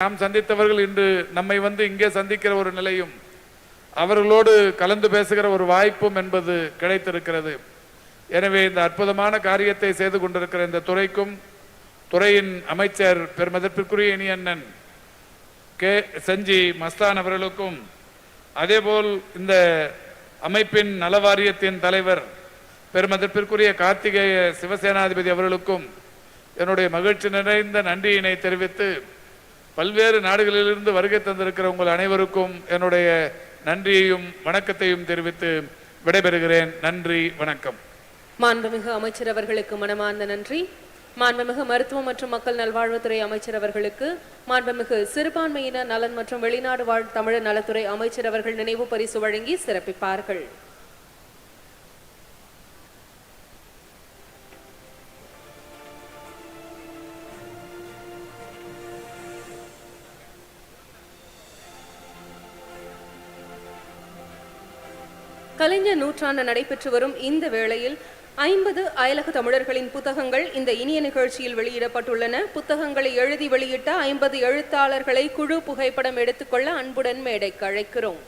நாம் சந்தித்தவர்கள் இன்று நம்மை வந்து இங்கே சந்திக்கிற ஒரு நிலையும் அவர்களோடு கலந்து பேசுகிற ஒரு வாய்ப்பும் என்பது கிடைத்திருக்கிறது. எனவே இந்த அற்புதமான காரியத்தை செய்து கொண்டிருக்கிற இந்த துறைக்கும் துறையின் அமைச்சர் பெருமதிப்பிற்குரிய இனி அண்ணன் கே. செஞ்சி மஸ்தான் அவர்களுக்கும் அதேபோல் இந்த அமைப்பின் நலவாரியத்தின் தலைவர் பெருமதிப்பிற்குரிய கார்த்திகேய சிவசேனாதிபதி அவர்களுக்கும் என்னுடைய மகிழ்ச்சி நிறைந்த நன்றியினை தெரிவித்து பல்வேறு நாடுகளிலிருந்து வருகை தந்திருக்கிற உங்கள் அனைவருக்கும் என்னுடைய நன்றியையும் வணக்கத்தையும் தெரிவித்து விடைபெறுகிறேன். நன்றி வணக்கம். மாண்புமிகு அமைச்சர் அவர்களுக்கு மனமார்ந்த நன்றி. மாண்புமிகு மருத்துவம் மற்றும் மக்கள் நல்வாழ்வுத்துறை அமைச்சர் அவர்களுக்கு மாண்புமிகு சிறுபான்மையினர் நலன் மற்றும் வெளிநாடு வாழ் தமிழர் நலத்துறை அமைச்சர் அவர்கள் நினைவு பரிசு வழங்கி சிறப்பிப்பார்கள். கலைஞர் நூற்றாண்டு நடைபெற்று வரும் இந்த வேளையில் ஐம்பது அயலக தமிழர்களின் புத்தகங்கள் இந்த இனிய நிகழ்ச்சியில் வெளியிடப்பட்டுள்ளன. புத்தகங்களை எழுதி வெளியிட்ட ஐம்பது எழுத்தாளர்களை குழு புகைப்படம் எடுத்துக்கொள்ள அன்புடன் மேடைக்கு அழைக்கிறோம்.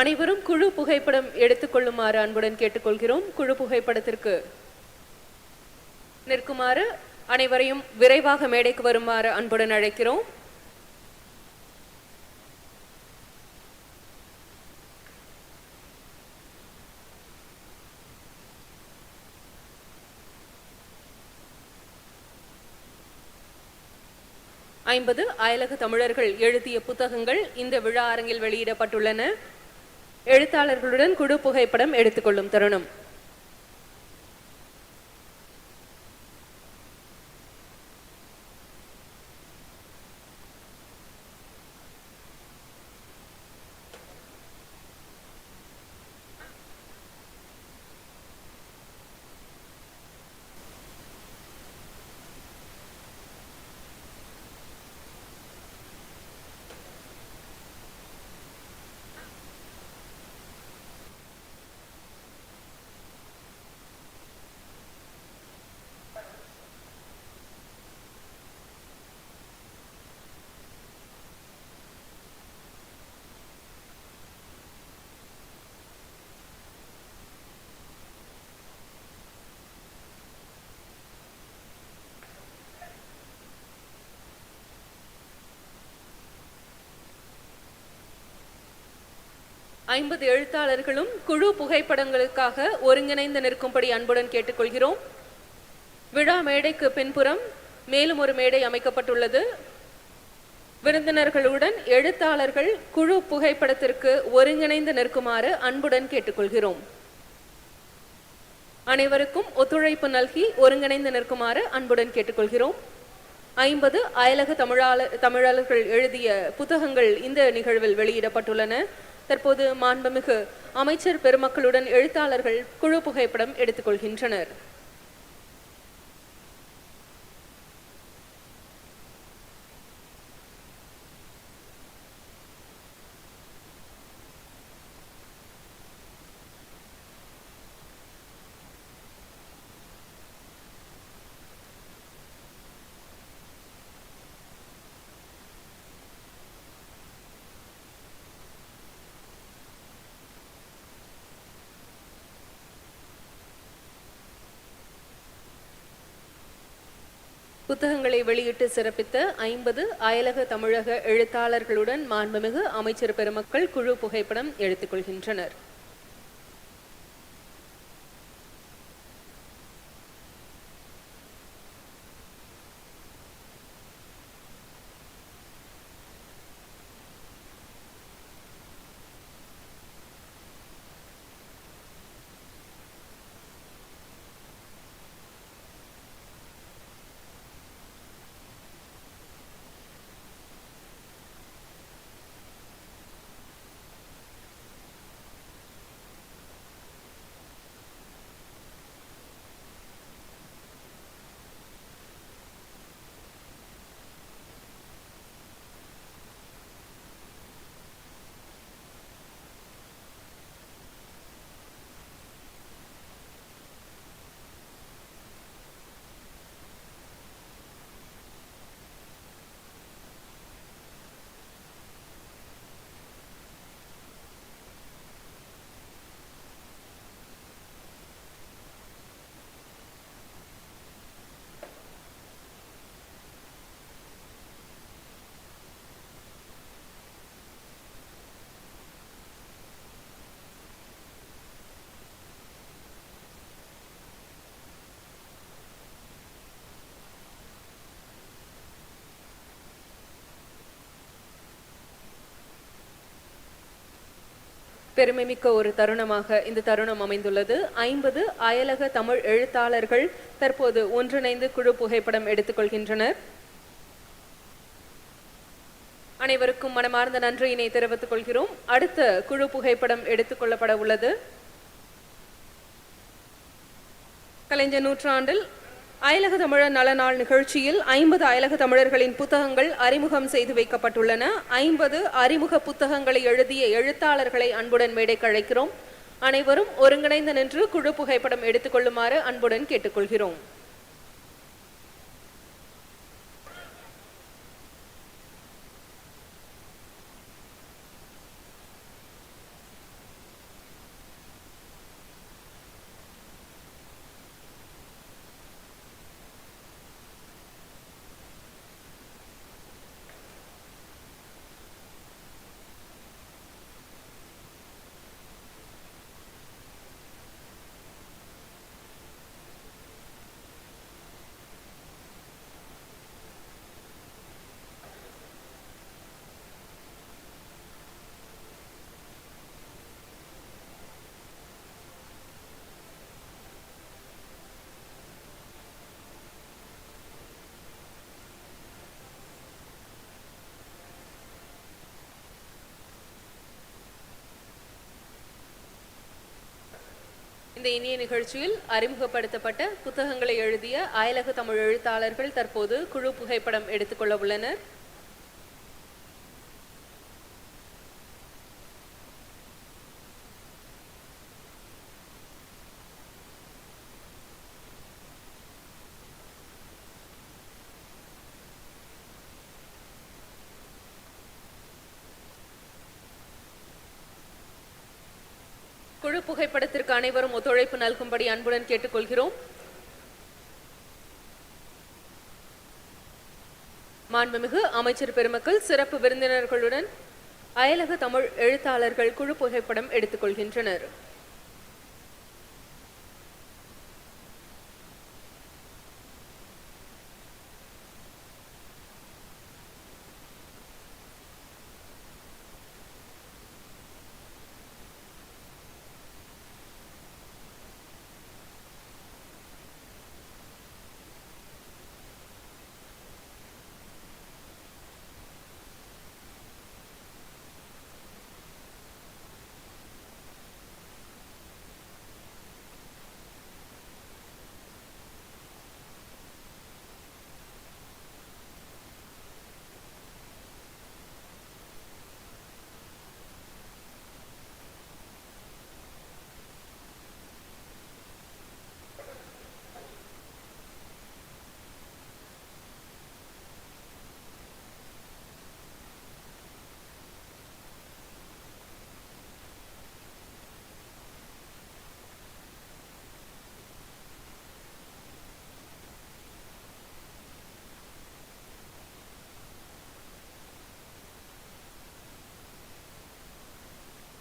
அனைவரும் குழு புகைப்படம் எடுத்துக்கொள்ளுமாறு அன்புடன் கேட்டுக்கொள்கிறோம். குழு புகைப்படத்திற்கு நிற்குமாறு அனைவரையும் விரைவாக மேடைக்கு வருமாறு அன்புடன் அழைக்கிறோம். ஐம்பது அயலக தமிழர்கள் எழுதிய புத்தகங்கள் இந்த விழா அரங்கில் வெளியிடப்பட்டுள்ளன. எழுத்தாளர்களுடன் குழு புகைப்படம் எடுத்துக்கொள்ளும் தருணம். ஐம்பது எழுத்தாளர்களும் குழு புகைப்படங்களுக்காக ஒருங்கிணைந்து நிற்கும்படி அன்புடன் கேட்டுக்கொள்கிறோம். விழா மேடைக்கு பின்புறம் மேலும் ஒரு மேடை அமைக்கப்பட்டுள்ளது. விருந்தினர்களுடன் எழுத்தாளர்கள் குழு புகைப்படத்திற்கு ஒருங்கிணைந்து நிற்குமாறு அன்புடன் கேட்டுக்கொள்கிறோம். அனைவருக்கும் ஒத்துழைப்பு நல்கி ஒருங்கிணைந்து நிற்குமாறு அன்புடன் கேட்டுக்கொள்கிறோம். ஐம்பது அயலக தமிழாளர் தமிழர்கள் எழுதிய புத்தகங்கள் இந்த நிகழ்வில் வெளியிடப்பட்டுள்ளன. தற்போது மாண்புமிகு அமைச்சர் பெருமக்களுடன் எழுத்தாளர்கள் குழு புகைப்படம் எடுத்துக்கொள்கின்றனர். புத்தகங்களை வெளியிட்டு சிறப்பித்த ஐம்பது அயலக தமிழக எழுத்தாளர்களுடன் மாண்புமிகு அமைச்சர் பெருமக்கள் குழு புகைப்படம் எடுத்துக்கொள்கின்றனர் பெருமைமிக்க ஒரு தருணமாக இந்த தருணம் அமைந்துள்ளது. ஐம்பது அயலக தமிழ் எழுத்தாளர்கள் தற்போது ஒன்றிணைந்து குழு புகைப்படம் எடுத்துக்கொள்கின்றனர். அனைவருக்கும் மனமார்ந்த நன்றியினை தெரிவித்துக் கொள்கிறோம். அடுத்த குழு புகைப்படம் எடுத்துக்கொள்ளப்பட உள்ளது. கலைஞர் நூற்றாண்டில் அயலக தமிழர் நலநாள் நிகழ்ச்சியில் ஐம்பது அயலக தமிழர்களின் புத்தகங்கள் அறிமுகம் செய்து வைக்கப்பட்டுள்ளன. ஐம்பது அறிமுக புத்தகங்களை எழுதிய எழுத்தாளர்களை அன்புடன் மேடைக்கு அழைக்கிறோம். அனைவரும் ஒருங்கிணைந்து நின்று குழு புகைப்படம் எடுத்துக்கொள்ளுமாறு அன்புடன் கேட்டுக்கொள்கிறோம். இந்த இனிய நிகழ்ச்சியில் அறிமுகப்படுத்தப்பட்ட புத்தகங்களை எழுதிய அயலக தமிழ் எழுத்தாளர்கள் தற்போது குழு புகைப்படம் எடுத்துக்கொள்ள உள்ளனர். புகைப்படத்திற்கு அனைவரும் ஒத்துழைப்பு நல்கும்படி அன்புடன் கேட்டுக்கொள்கிறோம். மாண்புமிகு அமைச்சர் பெருமக்கள் சிறப்பு விருந்தினர்களுடன் அயலக தமிழ் எழுத்தாளர்கள் குழு புகைப்படம் எடுத்துக்கொள்கின்றனர்.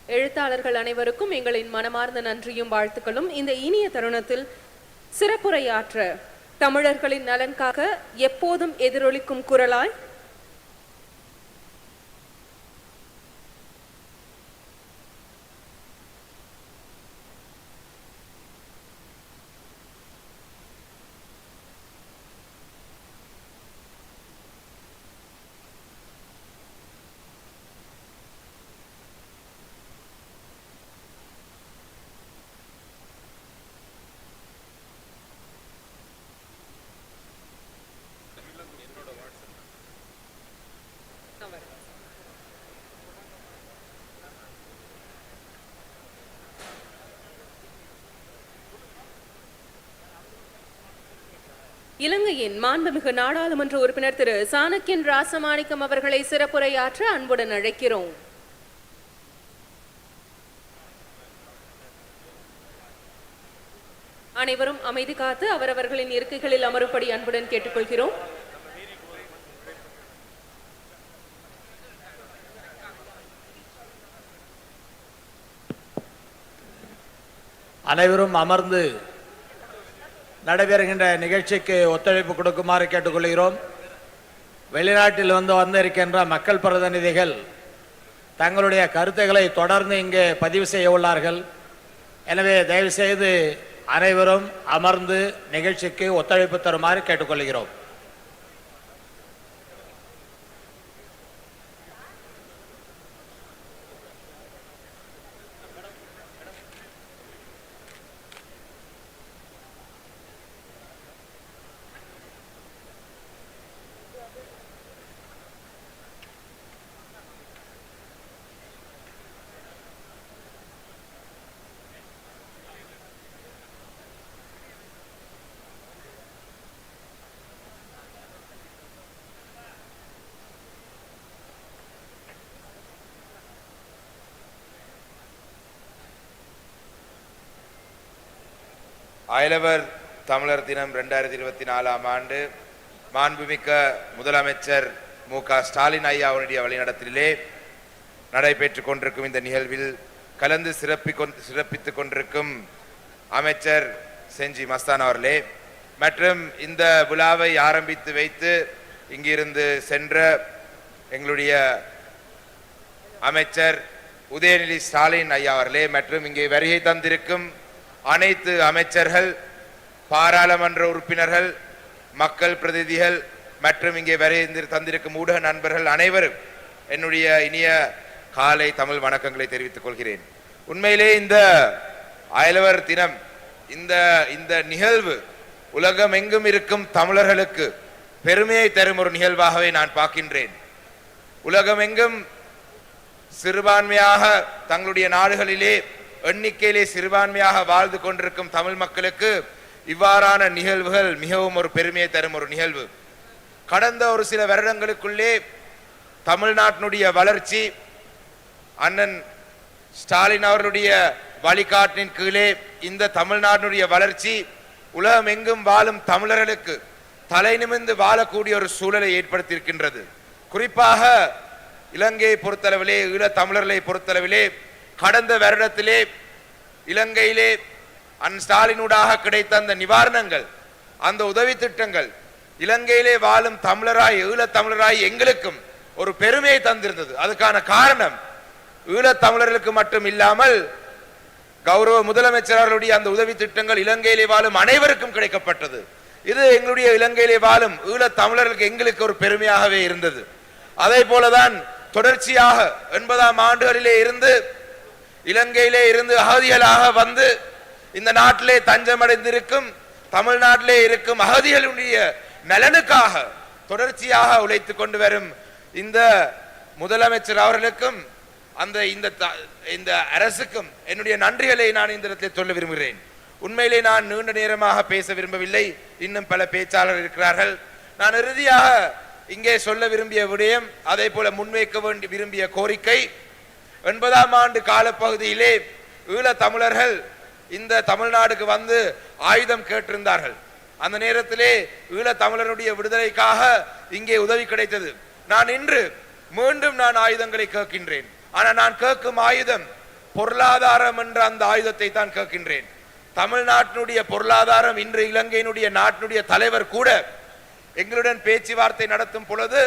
எழுத்தாளர்கள் அனைவருக்கும் எங்களின் மனமார்ந்த நன்றியும் வாழ்த்துக்களும். இந்த இனிய தருணத்தில் சிறப்புரையாற்ற தமிழர்களின் நலன்காக எப்போதும் எதிரொலிக்கும் குரலாய் இலங்கையின் மாண்புமிகு நாடாளுமன்ற உறுப்பினர் திரு சாணக்கியன் ராசமாணிக்கம் அவர்களை சிறப்புரையாற்ற அன்புடன் அழைக்கிறோம். அனைவரும் அமைதி காத்து அவரவர்களின் இருக்கைகளில் அமரும்படி அன்புடன் கேட்டுக்கொள்கிறோம். அனைவரும் அமர்ந்து நடைபெறுகின்ற நிகழ்ச்சிக்கு ஒத்துழைப்பு கொடுக்குமாறு கேட்டுக்கொள்கிறோம். வெளிநாட்டில் வந்து வந்திருக்கின்ற மக்கள் பிரதிநிதிகள் தங்களுடைய கருத்துக்களை தொடர்ந்து இங்கே பதிவு செய்ய உள்ளார்கள். எனவே தயவுசெய்து அனைவரும் அமர்ந்து நிகழ்ச்சிக்கு ஒத்துழைப்பு தருமாறு கேட்டுக்கொள்கிறோம். அயலவர் தமிழர் தினம் ரெண்டாயிரத்தி இருபத்தி நாலாம் ஆண்டு மாண்புமிக்க முதலமைச்சர் மு க ஸ்டாலின் ஐயா அவருடைய வழிநடத்திலே நடைபெற்றுக் கொண்டிருக்கும் இந்த நிகழ்வில் கலந்து சிறப்பி சிறப்பித்துக் கொண்டிருக்கும் அமைச்சர் செஞ்சி மஸ்தான் அவர்களே மற்றும் இந்த விழாவை ஆரம்பித்து வைத்து இங்கிருந்து சென்ற எங்களுடைய அமைச்சர் உதயநிதி ஸ்டாலின் ஐயா அவர்களே மற்றும் இங்கே வருகை தந்திருக்கும் அனைத்து அமைச்சர்கள் பாராளுமன்ற உறுப்பினர்கள் மக்கள் பிரதிநிதிகள் மற்றும் இங்கே வரைந்து தந்திருக்கும் ஊடக நண்பர்கள் அனைவரும் என்னுடைய இனிய காலை தமிழ் வணக்கங்களை தெரிவித்துக் கொள்கிறேன். உண்மையிலே இந்த அயலவர் தினம் இந்த இந்த நிகழ்வு உலகம் எங்கும் இருக்கும் தமிழர்களுக்கு பெருமையை தரும் ஒரு நிகழ்வாகவே நான் பார்க்கின்றேன். உலகம் எங்கும் சிறுபான்மையாக தங்களுடைய நாடுகளிலே எண்ணிக்கையிலே சிறுபான்மையாக வாழ்ந்து கொண்டிருக்கும் தமிழ் மக்களுக்கு இவ்வாறான நிகழ்வுகள் மிகவும் ஒரு பெருமையை தரும் ஒரு நிகழ்வு. கடந்த ஒரு சில வருடங்களுக்குள்ளே தமிழ்நாட்டினுடைய வளர்ச்சி அண்ணன் ஸ்டாலின் அவர்களுடைய வழிகாட்டின் கீழே இந்த தமிழ்நாட்டினுடைய வளர்ச்சி உலகம் எங்கும் வாழும் தமிழர்களுக்கு தலை நிமிர்ந்து வாழக்கூடிய ஒரு சூழலை ஏற்படுத்தியிருக்கின்றது. குறிப்பாக இலங்கையை பொறுத்தளவிலே ஈழத் தமிழர்களை பொறுத்தளவிலே கடந்த வருடத்திலே இலங்கையிலே அன் ஸ்டாலினூடாக கிடைத்த அந்த நிவாரணங்கள் அந்த உதவி திட்டங்கள் இலங்கையிலே வாழும் தமிழராய் ஈழத் தமிழராய் எங்களுக்கும் ஒரு பெருமையை தந்திருந்தது. அதுக்கான காரணம் ஈழத் தமிழர்களுக்கு மட்டும் இல்லாமல் கௌரவ முதலமைச்சர் அவர்களுடைய அந்த உதவி திட்டங்கள் இலங்கையிலே வாழும் அனைவருக்கும் கிடைக்கப்பட்டது. இது எங்களுடைய இலங்கையிலே வாழும் ஈழத் தமிழர்களுக்கு எங்களுக்கு ஒரு பெருமையாகவே இருந்தது. அதே போலதான் தொடர்ச்சியாக எண்பதாம் ஆண்டுகளிலே இருந்து இலங்கையிலே இருந்து அகதிகளாக வந்து இந்த நாட்டிலே தஞ்சமடைந்திருக்கும் தமிழ்நாட்டிலே இருக்கும் அகதிகளுடைய நலனுக்காக தொடர்ச்சியாக உழைத்து கொண்டு வரும் இந்த முதலமைச்சர் அவர்களுக்கும் அந்த இந்த த- இந்த அரசுக்கும் என்னுடைய நன்றிகளை நான் இந்த இடத்தில் சொல்ல விரும்புகிறேன். உண்மையிலே நான் நீண்ட நேரமாக பேச விரும்பவில்லை. இன்னும் பல பேச்சாளர்கள் இருக்கிறார்கள். நான் இறுதியாக இங்கே சொல்ல விரும்பிய விடயம் அதே போல முன்வைக்க வேண்டி விரும்பிய கோரிக்கை எண்பதாம் ஆண்டு காலப்பகுதியிலே ஈழ தமிழர்கள் இந்த தமிழ்நாடுக்கு வந்து ஆயுதம் கேட்டிருந்தார்கள். அந்த நேரத்திலே ஈழ தமிழருடைய விடுதலைக்காக இங்கே உதவி கிடைத்தது. நான் இன்று மீண்டும் நான் ஆயுதங்களை கேட்கின்றேன். ஆனால் நான் கேட்கும் ஆயுதம் பொருளாதாரம் என்ற அந்த ஆயுதத்தை தான் கேட்கின்றேன். தமிழ்நாட்டினுடைய பொருளாதாரம் இன்று இலங்கையினுடைய நாட்டினுடைய தலைவர் கூட எங்களுடன் பேச்சுவார்த்தை நடத்தும் பொழுது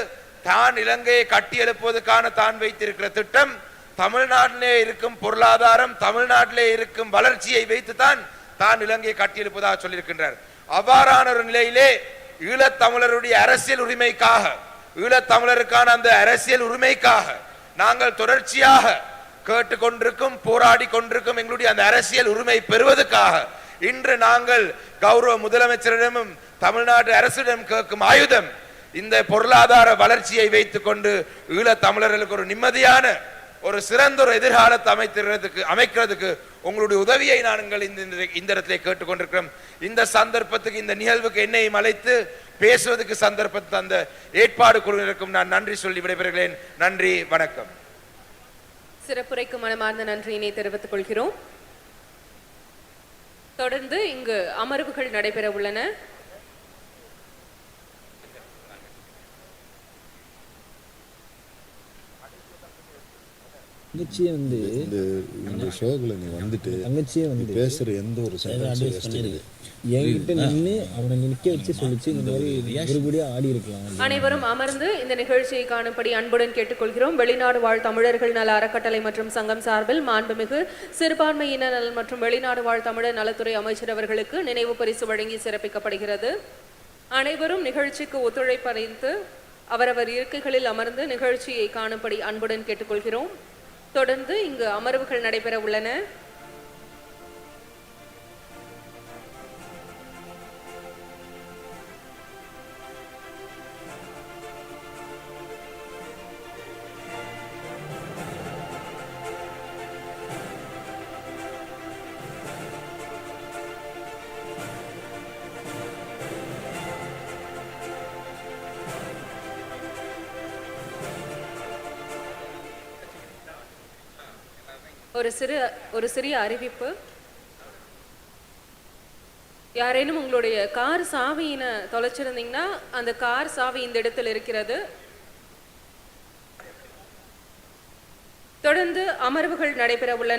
தான் இலங்கையை கட்டி எழுப்புவதற்கான தான் வைத்திருக்கிற திட்டம் தமிழ்நாட்டிலே இருக்கும் பொருளாதாரம் தமிழ்நாட்டிலே இருக்கும் வளர்ச்சியை வைத்துத்தான் தான் இலங்கையை கட்டி சொல்லியிருக்கின்றார். அவ்வாறான ஒரு நிலையிலே ஈழத்தமிழருடைய அரசியல் உரிமைக்காக ஈழத்தமிழருக்கான அந்த அரசியல் உரிமைக்காக நாங்கள் தொடர்ச்சியாக கேட்டுக்கொண்டிருக்கும் போராடி கொண்டிருக்கும் எங்களுடைய அந்த அரசியல் உரிமை பெறுவதற்காக இன்று நாங்கள் கௌரவ முதலமைச்சரிடமும் தமிழ்நாடு அரசிடம் கேட்கும் ஆயுதம் இந்த பொருளாதார வளர்ச்சியை வைத்துக்கொண்டு ஈழத் தமிழர்களுக்கு ஒரு நிம்மதியான ஒரு சிறந்த ஒரு எதிர்காலத்தை அமைக்கிறதுக்கு அமைக்கிறதுக்கு உங்களுடைய உதவியை நாங்கள் இந்த இந்த- இந்த கேட்டுக்கொண்டிருக்கிறோம் இந்த சந்தர்ப்பத்துக்கு இந்த நிகழ்வுக்கு என்னையும் அழைத்து பேசுவதற்கு சந்தர்ப்பத்தை அந்த ஏற்பாடு குழுவினருக்கும் நான் நன்றி சொல்லி விடைபெறுகிறேன். நன்றி வணக்கம். சிறப்புரைக்கு மனமார்ந்த நன்றியினை தெரிவித்துக் கொள்கிறோம். தொடர்ந்து இங்கு அமர்வுகள் நடைபெற உள்ளன. தங்கச்சியே வந்து இந்த இந்த ஷோக்குள்ள நீ வந்துட்டு தங்கச்சியே வந்து பேசுற எந்த ஒரு என்கிட்ட நின்று அவனை நிற்க வச்சு சொல்லிச்சு. இந்த மாதிரி ஒருபடியா ஆடி இருக்கலாம். அனைவரும் அமர்ந்து இந்த நிகழ்ச்சியை காணும்படி அன்புடன் கேட்டுக்கொள்கிறோம். வெளிநாடு வாழ் தமிழர்கள் நல அறக்கட்டளை மற்றும் சங்கம் சார்பில் மாண்புமிகு சிறுபான்மையினர் நலன் மற்றும் வெளிநாடு வாழ் தமிழர் நலத்துறை அமைச்சர் அவர்களுக்கு நினைவு பரிசு வழங்கி சிறப்பிக்கப்படுகிறது. அனைவரும் நிகழ்ச்சிக்கு ஒத்துழைப்பறிந்து அவரவர் இருக்கைகளில் அமர்ந்து நிகழ்ச்சியை காணும்படி அன்புடன் கேட்டுக்கொள்கிறோம். தொடர்ந்து இங்கு அமர்வுகள் நடைபெற உள்ளன. ஒரு சிறு ஒரு சிறிய அறிவிப்பு. யாரேனும் உங்களுடைய கார் சாவியினை தொலைச்சிருந்தீங்கன்னா அந்த கார் சாவி இந்த இடத்தில் இருக்கிறது. தொடர்ந்து அமர்வுகள் நடைபெற உள்ளன.